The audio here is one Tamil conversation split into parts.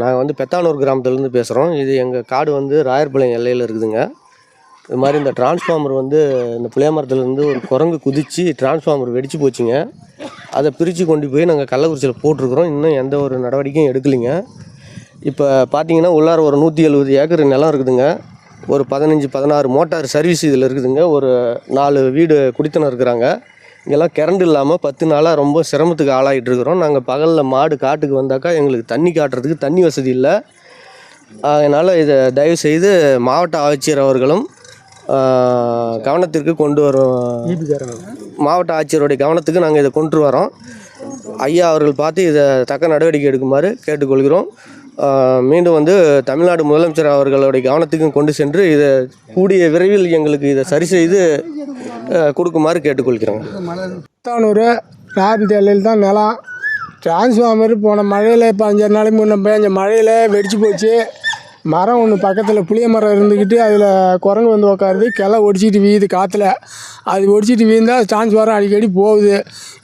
நாங்கள் வந்து பெத்தானூர் கிராமத்துலேருந்து பேசுகிறோம் இது எங்கள் காடு வந்து ராயர்பாளையம் எல்லையில் இருக்குதுங்க. இது மாதிரி இந்த டிரான்ஸ்ஃபார்மர் வந்து இந்த புளிய மரத்துலேருந்து ஒரு குரங்கு குதித்து டிரான்ஸ்ஃபார்மர் வெடிச்சு போச்சுங்க. அதை பிரித்து கொண்டு போய் நாங்கள் கள்ளக்குறிச்சியில் போட்டிருக்கிறோம். இன்னும் எந்த ஒரு நடவடிக்கையும் எடுக்கலைங்க. இப்போ பார்த்தீங்கன்னா உள்ளார ஒரு நூற்றி எழுபது ஏக்கர் நிலம் இருக்குதுங்க. ஒரு பதினஞ்சு பதினாறு மோட்டார் சர்வீஸ் இதில் இருக்குதுங்க. ஒரு நாலு வீடு குடித்தனம் இருக்கிறாங்க. இங்கெல்லாம் கரண்ட் இல்லாமல் பத்து நாளாக ரொம்ப சிரமத்துக்கு ஆளாகிட்டு இருக்கிறோம். நாங்கள் பகலில் மாடு காட்டுக்கு வந்தாக்கா எங்களுக்கு தண்ணி காட்டுறதுக்கு தண்ணி வசதி இல்லை. அதனால் இதை தயவு செய்து மாவட்ட ஆட்சியர் அவர்களும் கவனத்திற்கு கொண்டு வரும் மாவட்ட ஆட்சியருடைய கவனத்துக்கு நாங்கள் இதை கொண்டு வரோம். ஐயா அவர்கள் பார்த்து இதை தக்க நடவடிக்கை எடுக்குமாறு கேட்டுக்கொள்கிறோம். மீண்டும் வந்து தமிழ்நாடு முதலமைச்சர் அவர்களுடைய கவனத்துக்கும் கொண்டு சென்று இதை கூடிய விரைவில் எங்களுக்கு இதை சரி செய்து கொடுக்குமாறு கேட்டுக்கொள்கிறோம் புத்தானூர் ராபித் தான் நிலம். டிரான்ஸ்ஃபார்மர் போன மழையில் இப்போ அஞ்சாறு நாளைக்கு முன்ன பேஞ்ச மழையில் வெடிச்சு போச்சு. மரம் ஒன்று பக்கத்தில் புளிய மரம் இருந்துக்கிட்டு அதில் குரங்கு வந்து உக்காருது கிளை ஒடிச்சிட்டு வீது காற்றுல அது ஒடிச்சிட்டு வீந்தால் டிரான்ஸ்ஃபாரம் அடிக்கடி போகுது.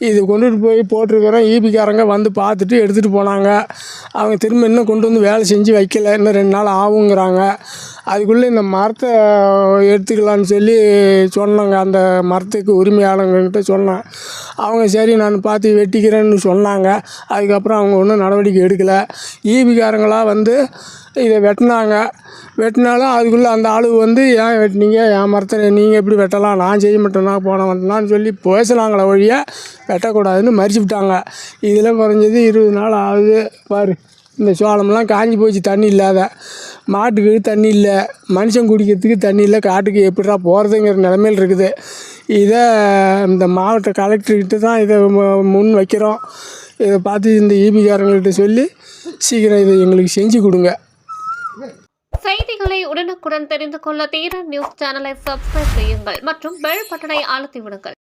இது கொண்டுட்டு போய் போட்டிருக்கிறோம். ஈபிக்காரங்க வந்து பார்த்துட்டு எடுத்துகிட்டு போனாங்க. அவங்க திரும்ப இன்னும் கொண்டு வந்து வேலை செஞ்சு வைக்கல. இன்னும் ரெண்டு நாள் ஆகுங்கிறாங்க. அதுக்குள்ளே இந்த மரத்தை எடுத்துக்கலான்னு சொல்லி சொன்னாங்க. அந்த மரத்துக்கு உரிமையாளங்கக்கிட்ட சொன்னேன். அவங்க சரி நான் பார்த்து வெட்டிக்கிறேன்னு சொன்னாங்க. அதுக்கப்புறம் அவங்க ஒன்றும் நடவடிக்கை எடுக்கலை. ஈபிக்காரங்களாக வந்து இதை வெட்டினாங்க. வெட்டினாலும் அதுக்குள்ளே அந்த ஆளு வந்து ஏன் வெட்டினீங்க? என் மரத்தை நீங்கள் எப்படி வெட்டலாம்? நான் செய்ய மாட்டேன்னா போன மாட்டேனான்னு சொல்லி பேசினாங்களே ஒழிய வெட்டக்கூடாதுன்னு மறிச்சு விட்டாங்க. இதில் குறைஞ்சது இருபது நாள் ஆகுது. பாரு இந்த சோளம்லாம் காஞ்சி போச்சு தண்ணி இல்லாத. மாட்டுக்கு தண்ணி இல்லை மனுஷன் குடிக்கிறதுக்கு தண்ணி இல்லை காட்டுக்கு எப்படிடா போகிறதுங்கிற நிலமையில் இருக்குது. இதை இந்த மாவட்ட கலெக்டர்கிட்ட தான் இதை மு- முன் வைக்கிறோம். இதை பார்த்து இந்த ஈபிக்காரங்கள்ட்ட சொல்லி சீக்கிரம் இதை எங்களுக்கு செஞ்சு கொடுங்க. செய்திகளை உடனுக்குடன் தெரிந்து கொள்ள தீரன் நியூஸ் சேனலை சப்ஸ்கிரைப் செய்யுங்கள் மற்றும் பெல் பட்டனை அழுத்தி விடுங்கள்.